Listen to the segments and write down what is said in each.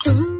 உப்பு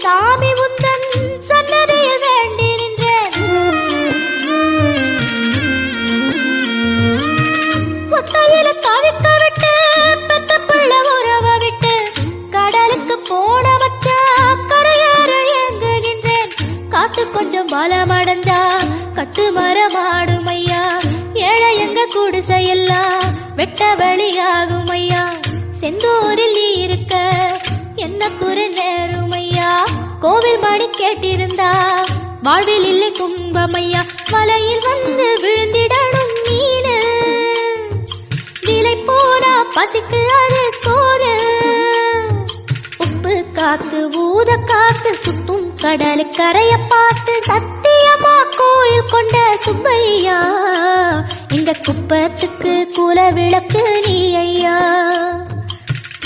சாமி உந்தன் சன்னதியில் வேண்டி நின்றேன். ஒத்தையில தவிக்க விட்டு பெத்த பிள்ள உறவ விட்டு கடலுக்கு போன வச்ச கரையேற இயங்குகின்றேன் காத்து கொஞ்சம் பலமடைஞ்சா கட்டு மரமாடும் ஐயா ஏழை எங்க குடிசையெல்லாம் வெட்ட வெளியாகும் ஐயா செந்தூரில் இருக்க என்ன குறை நேருமையா கோவில் மணி கேட்டிருந்தா. வாழ்வில் இல்லை துன்பம் மலையில் வந்து விழுந்திடணும் நீனு. விலை போனா பசிக்கு அது சோறு. உப்பு காத்து ஊத காத்து சுத்தும் கடல் கரைய பார்த்து சத்தியமா கோயில் கொண்ட சுப்பையா? இந்த குப்பத்துக்கு குல விளக்கு நீ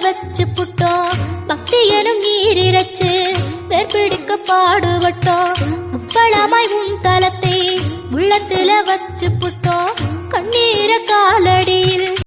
வச்சு புட்டோம். பக்தி எனும் நீர் இறைச்சு வேர்பிடிக்க பாடுபட்டோம். முப்பளமாய் உன் தலத்தை உள்ளத்துல வச்சு புட்டோம். கண்ணீர காலடியில்